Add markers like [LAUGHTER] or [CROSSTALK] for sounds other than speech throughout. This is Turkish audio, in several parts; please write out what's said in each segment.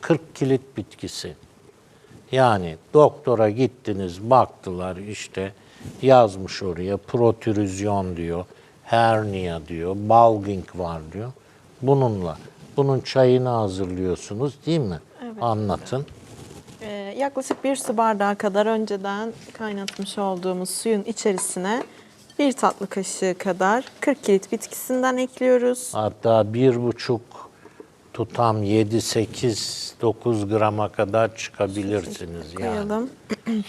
40 kilit bitkisi. Yani doktora gittiniz, baktılar işte yazmış oraya protürüzyon diyor, hernia diyor, bulging var diyor. Bununla bunun çayını hazırlıyorsunuz değil mi? Anlatın. Ee, yaklaşık bir su bardağı kadar önceden kaynatmış olduğumuz suyun içerisine bir tatlı kaşığı kadar 40 kilit bitkisinden ekliyoruz. Hatta bir buçuk tutam 7, 8, 9 grama kadar çıkabilirsiniz yani. [CLEARS THROAT]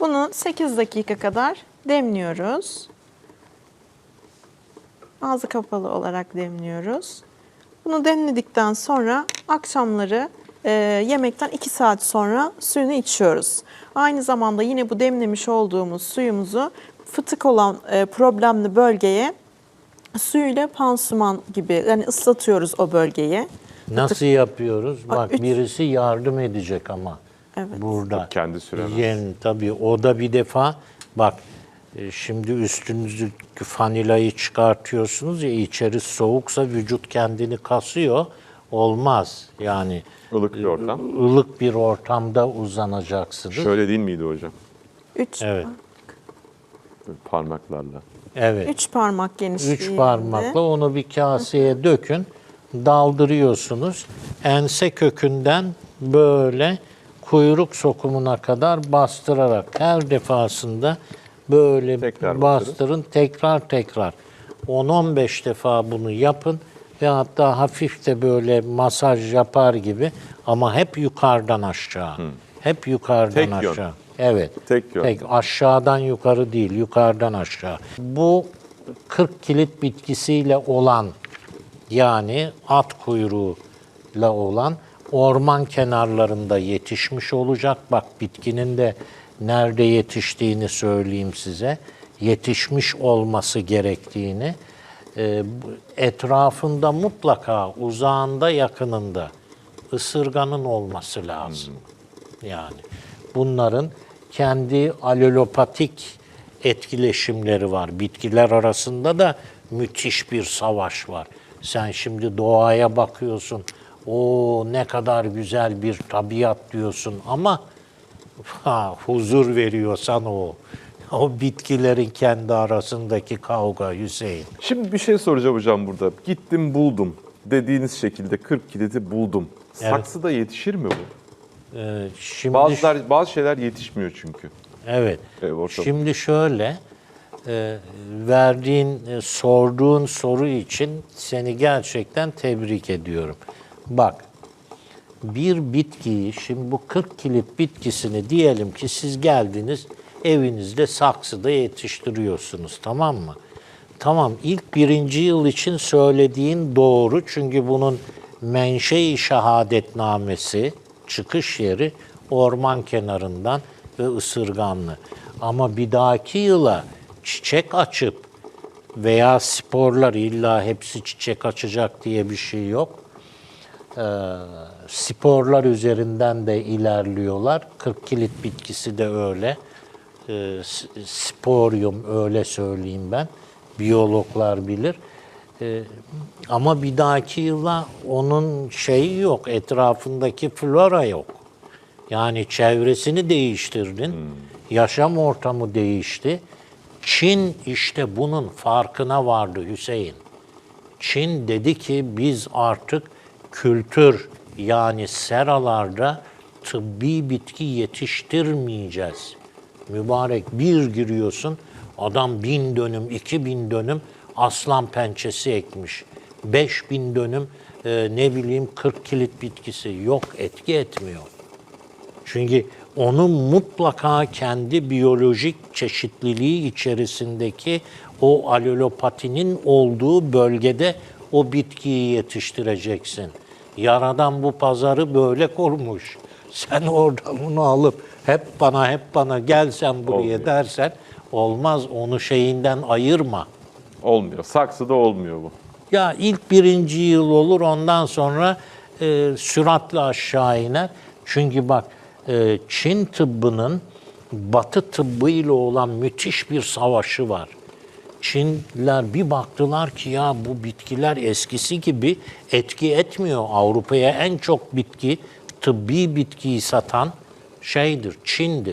Bunu 8 dakika kadar demliyoruz. Ağzı kapalı olarak demliyoruz. Bunu demledikten sonra akşamları e, yemekten 2 saat sonra suyunu içiyoruz. Aynı zamanda yine bu demlemiş olduğumuz suyumuzu fıtık olan e, problemli bölgeye suyuyla pansuman gibi yani ıslatıyoruz o bölgeyi. Nasıl yapıyoruz? Bak üç- birisi yardım edecek ama Evet. burada. Kendi süremez. Yani tabii o da bir defa bak e, şimdi üstünüzdeki fanilayı çıkartıyorsunuz ya içeri soğuksa vücut kendini kasıyor. Olmaz yani Ilık bir ortam. ılık bir ortamda uzanacaksınız. Şöyle değil miydi hocam? 3 Evet. Böyle parmaklarla. Evet. Üç parmak genişliğinde. Üç parmakla onu bir kaseye dökün, daldırıyorsunuz. Ense kökünden böyle kuyruk sokumuna kadar bastırarak her defasında böyle Tekrar bastırın, tekrar tekrar. 10-15 defa bunu yapın ve hatta hafif de böyle masaj yapar gibi ama hep yukarıdan aşağı. Hep yukarıdan Tek yön. aşağı. Evet. Tek yön. aşağıdan yukarı değil, yukarıdan aşağı. Bu 40 kilit bitkisiyle olan yani at kuyruğuyla olan orman kenarlarında yetişmiş olacak. Bak bitkinin de nerede yetiştiğini söyleyeyim size. Yetişmiş olması gerektiğini. e, etrafında mutlaka uzağında yakınında ısırganın olması lazım. Yani bunların kendi alolopatik etkileşimleri var. Bitkiler arasında da müthiş bir savaş var. Sen şimdi doğaya bakıyorsun. O ne kadar güzel bir tabiat diyorsun ama [LAUGHS] ha, huzur veriyorsan o. O bitkilerin kendi arasındaki kavga Hüseyin. Şimdi bir şey soracağım hocam burada. Gittim buldum. Dediğiniz şekilde 40 kilidi buldum. Evet. Saksıda yetişir mi bu? Ee, şimdi Bazılar bazı şeyler yetişmiyor çünkü. Evet. Ortada. Şimdi şöyle, e, verdiğin, e, sorduğun soru için seni gerçekten tebrik ediyorum. Bak, bir bitkiyi, şimdi bu 40 kilit bitkisini diyelim ki siz geldiniz, evinizde saksıda yetiştiriyorsunuz, tamam mı? Tamam, ilk birinci yıl için söylediğin doğru çünkü bunun menşe-i şehadetnamesi, çıkış yeri orman kenarından ve ısırganlı. Ama bir dahaki yıla çiçek açıp veya sporlar illa hepsi çiçek açacak diye bir şey yok. Ee, sporlar üzerinden de ilerliyorlar. 40 kilit bitkisi de öyle. Ee, s- sporium öyle söyleyeyim ben. Biyologlar bilir. Ee, ama bir dahaki yıla onun şeyi yok. Etrafındaki flora yok. Yani çevresini değiştirdin. Yaşam ortamı değişti. Çin işte bunun farkına vardı Hüseyin. Çin dedi ki biz artık kültür yani seralarda tıbbi bitki yetiştirmeyeceğiz. Mübarek bir giriyorsun adam bin dönüm, iki bin dönüm aslan pençesi ekmiş. Beş bin dönüm e, ne bileyim 40 kilit bitkisi yok etki etmiyor. Çünkü onun mutlaka kendi biyolojik çeşitliliği içerisindeki o alelopatinin olduğu bölgede o bitkiyi yetiştireceksin. Yaradan bu pazarı böyle kurmuş. Sen oradan bunu alıp hep bana hep bana gel sen buraya Olmuyor. dersen olmaz onu şeyinden ayırma. Olmuyor. Saksıda olmuyor bu. Ya ilk birinci yıl olur ondan sonra e, süratle aşağı iner. Çünkü bak e, Çin tıbbının Batı tıbbıyla olan müthiş bir savaşı var. Çinliler bir baktılar ki ya bu bitkiler eskisi gibi etki etmiyor. Avrupa'ya en çok bitki, tıbbi bitkiyi satan şeydir, Çin'dir.